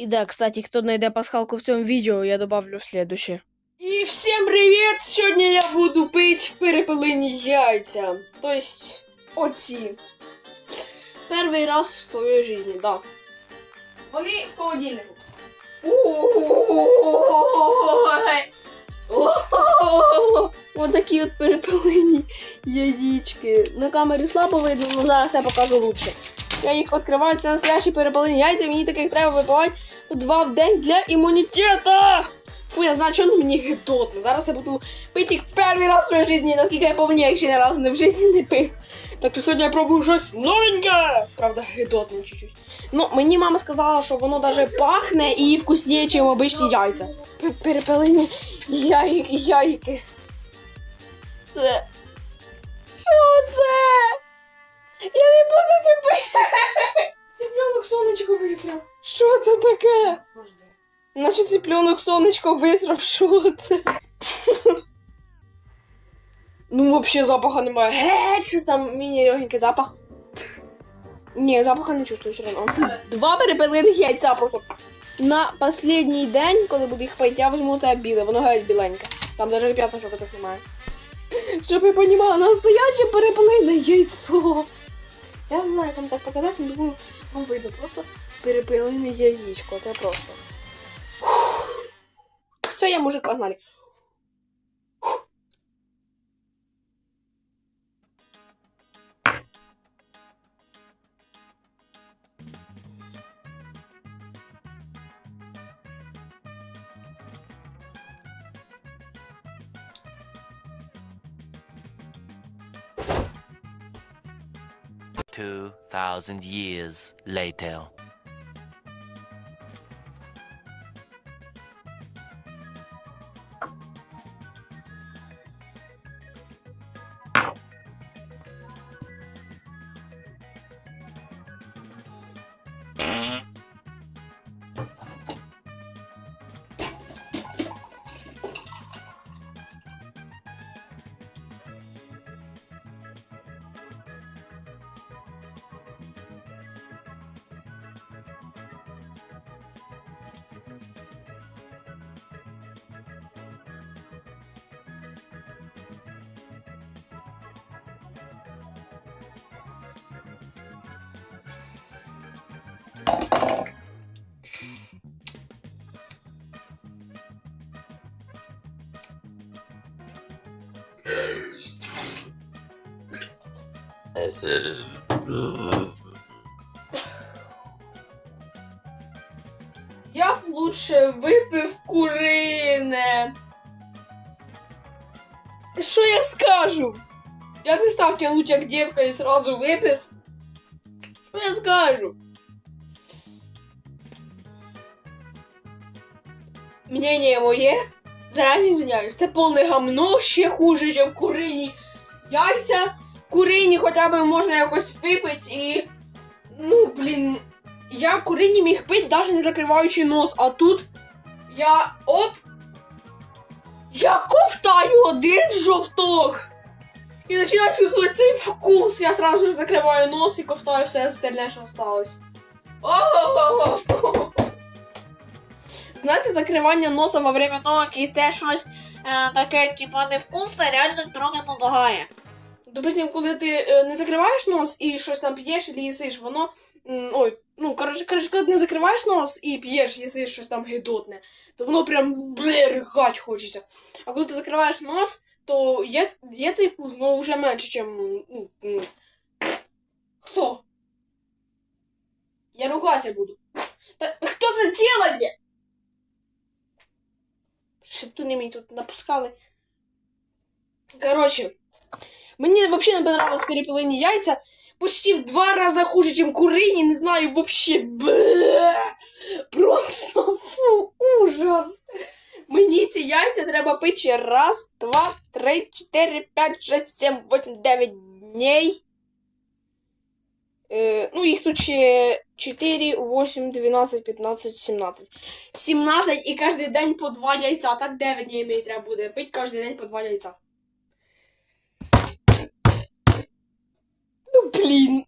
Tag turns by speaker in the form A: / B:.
A: И да, кстати, кто найдет пасхалку в цьому видео, я добавлю в следующее.
B: І всім привіт! Сьогодні я буду пити перепелині яйця. Тобто, оці. Перший раз в своїй житті, да. Вони в холодильнику. Ось такі от перепелині яєчки. На камері слабо видно, але зараз я покажу лучше. Я їх відкриваю, це настоящі перепелині яйця, мені таких треба випивати два в день для імунітету. Фу, я знаю, що мені гидотно. Зараз я буду пити їх перший раз в своїй житті, наскільки я пам'ятаю, я ще ні разу не в житті не пив. Так що сьогодні я пробую щось новеньке. Правда, гидотно чуть-чуть. Ну, мені мама сказала, що воно даже пахне і вкусніше, ніж обичні яйця. П- яйки, яйки. Це. Що це? Я не буду це пити. Сонечко висрав. Що це таке? Наче цыпленок сонечко висрав, що це? ну, взагалі запаха немає. Геть, щось там міні-легенький запах. Ні, запаха не чувствую все одно. Два перепелиних яйця просто. На останній день, коли буду їх пити, я візьму те біле, воно геть біленьке. Там навіть п'ятошок цих немає. Щоб ви розуміли, настояче перепелине яйцо. Я не знаю, як вам так показати, але думаю, вам видно просто перепилине яєчко. Це просто. Все, я мужик, погнали.
C: 2,000 years later.
B: Я б лучше випив курине. Що я скажу? Я не став тебе лучше як дівка і сразу випив. Що я скажу? Мнение моє, Зарані извиняюсь, це повне гамно ще хуже, ніж курині яйця. Курині хоча б можна якось випити і. Ну, блін, я курині міг пити, навіть не закриваючи нос, а тут я оп. Я ковтаю один жовток. І починаю чувствувати цей вкус. Я сразу ж закриваю нос і ковтаю все остальне, що осталось. Ого! Знаєте, закривання носа во время того, як їсте щось е, таке, типа, невкусне, реально трохи допомагає. Допустим, коли ти е, не закриваєш нос і щось там п'єш і їсиш, воно. ой, ну, коротше, коротше, коли ти не закриваєш нос і п'єш, їсиш щось там гидотне, то воно прям бле, ригать хочеться. А коли ти закриваєш нос, то є, є цей вкус, але вже менше, ніж. Ну, ну. Хто? Я ругатися буду. Та, хто це делає? Шептуни мені тут напускали. Короче, Мені вообще не понравилось перепелені яйця. Почти в два рази хуже, чем курині. Не знаю, вообще. Просто фу, ужас. Мені ці яйця треба пити раз, два, три, чотири, п'ять, шесть, сім, восемь, дев'ять дней. Е, ну, їх тут ще 4, 8, 12, 15, 17. 17 і кожен день по 2 яйця. Так 9 днів треба буде пити кожен день по 2 яйця. Ну, блін.